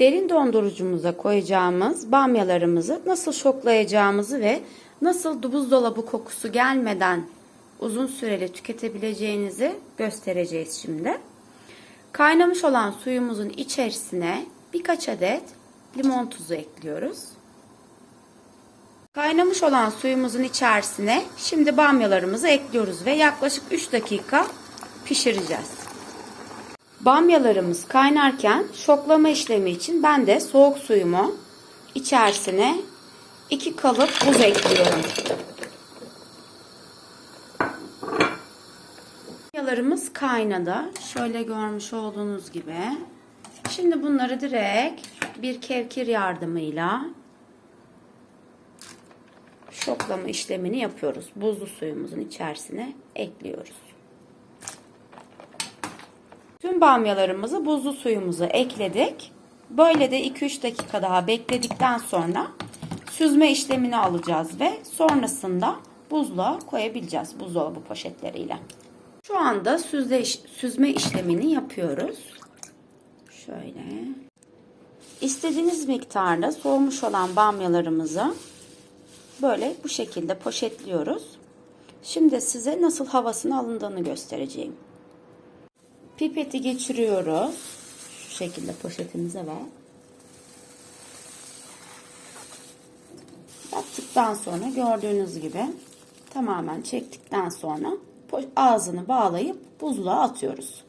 Derin dondurucumuza koyacağımız bamyalarımızı nasıl şoklayacağımızı ve nasıl buzdolabı kokusu gelmeden uzun süreli tüketebileceğinizi göstereceğiz şimdi. Kaynamış olan suyumuzun içerisine birkaç adet limon tuzu ekliyoruz. Kaynamış olan suyumuzun içerisine şimdi bamyalarımızı ekliyoruz ve yaklaşık 3 dakika pişireceğiz. Bamyalarımız kaynarken şoklama işlemi için ben de soğuk suyumu içerisine 2 kalıp buz ekliyorum. Bamyalarımız kaynadı. Şöyle görmüş olduğunuz gibi. Şimdi bunları direkt bir kevkir yardımıyla şoklama işlemini yapıyoruz. Buzlu suyumuzun içerisine ekliyoruz. Tüm bamyalarımızı buzlu suyumuza ekledik. Böyle de 2-3 dakika daha bekledikten sonra süzme işlemini alacağız ve sonrasında buzluğa koyabileceğiz buzdolabı poşetleriyle. Şu anda süzle, süzme işlemini yapıyoruz. Şöyle. İstediğiniz miktarda soğumuş olan bamyalarımızı böyle bu şekilde poşetliyoruz. Şimdi size nasıl havasını alındığını göstereceğim. Pipeti geçiriyoruz. Şu şekilde poşetimize ve yaptıktan sonra gördüğünüz gibi tamamen çektikten sonra ağzını bağlayıp buzluğa atıyoruz.